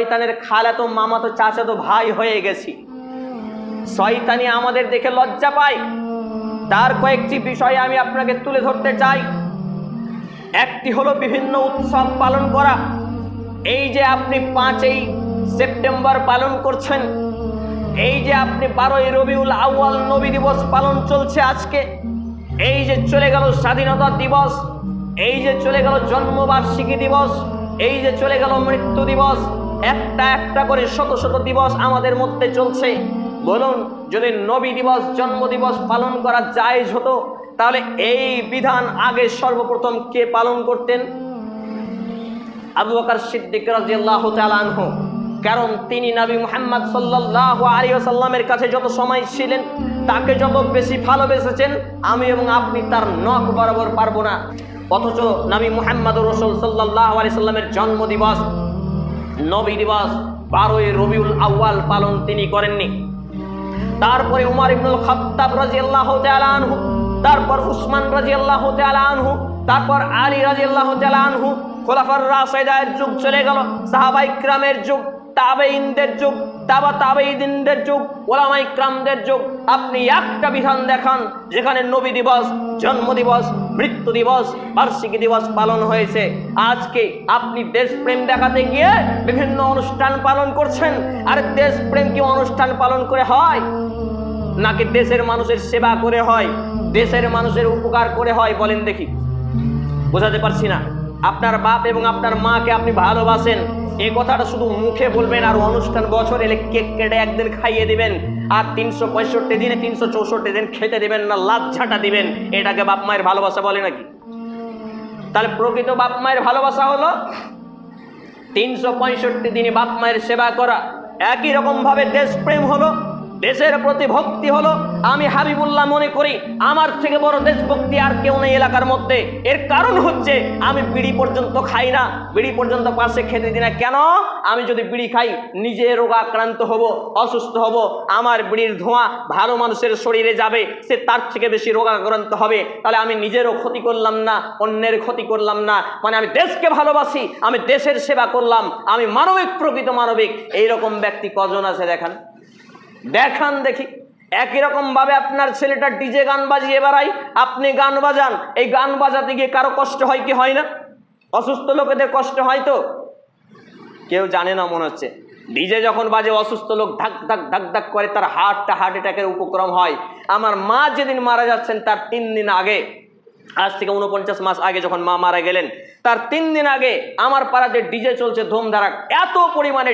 শয়তানের খালাতো মামাতো চাচাতো ভাই হয়ে গেছি। শয়তানি আমাদের দেখে লজ্জা পায়। তার কয়েকটি বিষয় আমি আপনাকে তুলে ধরতে চাই। একটি হলো বিভিন্ন উৎসব পালন করা। এই যে আপনি পাঁচই সেপ্টেম্বর পালন করছেন, এই যে আপনি বারোই রবিউল আউয়াল নবী দিবস পালন চলছে আজকে, এই যে চলে গেল স্বাধীনতা দিবস, এই যে চলে গেল জন্মবার্ষিকী দিবস, এই যে চলে গেল মৃত্যু দিবস একটা একটা করে শত শত দিবস আমাদের মধ্যে চলছে। বলুন, যদি নবী দিবস, জন্ম দিবস পালন করা জায়েজ হতো, তাহলে এই বিধান আগে সর্বপ্রথম কে পালন করতেন? আবু বকর সিদ্দিক রাজিয়াল্লাহু তাআলা আনহু। কারণ তিনি নবী মুহাম্মদ সাল্লাল্লাহু আলাইহি ওয়াসাল্লামের কাছে যত সময় ছিলেন, তাকে যত বেশি ভালোবেসেছেন, আমি এবং আপনি তার নখ বরাবর পারব না। অথচ নবী মুহাম্মদ রসুল সাল্লাল্লাহু আলাইহি সাল্লামের জন্ম দিবস নবী দিবস বারোই রবিউল আউয়াল পালন তিনি করেননি। তারপরে উমার ইবনুল খত্তাব রাজি আল্লাহ আনহু, তারপর উসমান রাজি আল্লাহ আনহু, তারপর আলী রাজি আল্লাহ আনহু, খোলাফার সৈদায়ের যুগ চলে গেল সাহাবাইক্রামের যুগ। তাবেঈনদের যুগ তাবা তাবেঈনদের যুগ ওলামা ক্রামদের যুগ। আপনি একটা বিধান দেখান, যেখানে নবী দিবস, জন্ম দিবস, মৃত্যু দিবস, বার্ষিকী দিবস পালন হয়েছে। আজকে আপনি দেশপ্রেম দেখাতে গিয়ে বিভিন্ন অনুষ্ঠান পালন করছেন। আর দেশপ্রেম কি অনুষ্ঠান পালন করে হয়? নাকি দেশের মানুষের সেবা করে হয়? দেশের মানুষের উপকার করে হয় বলেন দেখি। বোঝাতে পারছি না। আপনার বাপ এবং আপনার মাকে আপনি ভালোবাসেন। এই কথাটা শুধু মুখে বলবেন আর অনুষ্ঠান বছর এলে কেক কেটে একদিন খাইয়ে দিবেন। আর তিনশো পঁয়ষট্টি দিনে, তিনশো চৌষট্টি দিন খেতে দিবেন না লাভ ঝাঁটা দিবেন। এটাকে বাপ মায়ের ভালোবাসা বলে নাকি? তাহলে প্রকৃত বাপ মায়ের ভালোবাসা হলো তিনশো পঁয়ষট্টি দিনে বাপ মায়ের সেবা করা। একই রকমভাবে দেশপ্রেম হলো। দেশের প্রতি ভক্তি হলো, আমি হাবিবুল্লাহ মনে করি, আমার থেকে বড় দেশভক্তি আর কেউ নেই এলাকার মধ্যে। এর কারণ হচ্ছে, আমি বিড়ি পর্যন্ত খাই না। বিড়ি পর্যন্ত পাশে খেতে দিই না। কেন? আমি যদি বিড়ি খাই, নিজে রোগাক্রান্ত হব, অসুস্থ হব, আমার বিড়ির ধোঁয়া ভালো মানুষের শরীরে যাবে, সে তার থেকে বেশি রোগাক্রান্ত হবে। তাহলে আমি নিজেরও ক্ষতি করলাম না, অন্যের ক্ষতি করলাম না। মানে আমি দেশকে ভালোবাসি, আমি দেশের সেবা করলাম, আমি মানবিক, প্রকৃত মানবিক। এইরকম ব্যক্তি কজন আছে দেখান? দেখান দেখি। একই রকম ভাবে আপনার ছেলেটা ডিজে গান বাজিয়ে বেড়াই আপনি গান বাজান। এই গান বাজাতে গিয়ে কারও কষ্ট হয় কি হয় না? অসুস্থ লোকেদের কষ্ট হয় তো? কেউ জানে না মনে হচ্ছে। ডিজে যখন বাজে, অসুস্থ লোক ধাক ধাক ধাক ধাক করে, তার হার্টটা হার্ট অ্যাটাকের উপক্রম হয়। আমার মা যেদিন মারা যাচ্ছেন, তার তিন দিন আগে, আজ থেকে উনপঞ্চাশ মাস আগে যখন মা মারা গেলেন, তার তিন দিন আগে আমার পাড়াতে ডিজে চলছে ধুমধারাক। এত পরিমাণে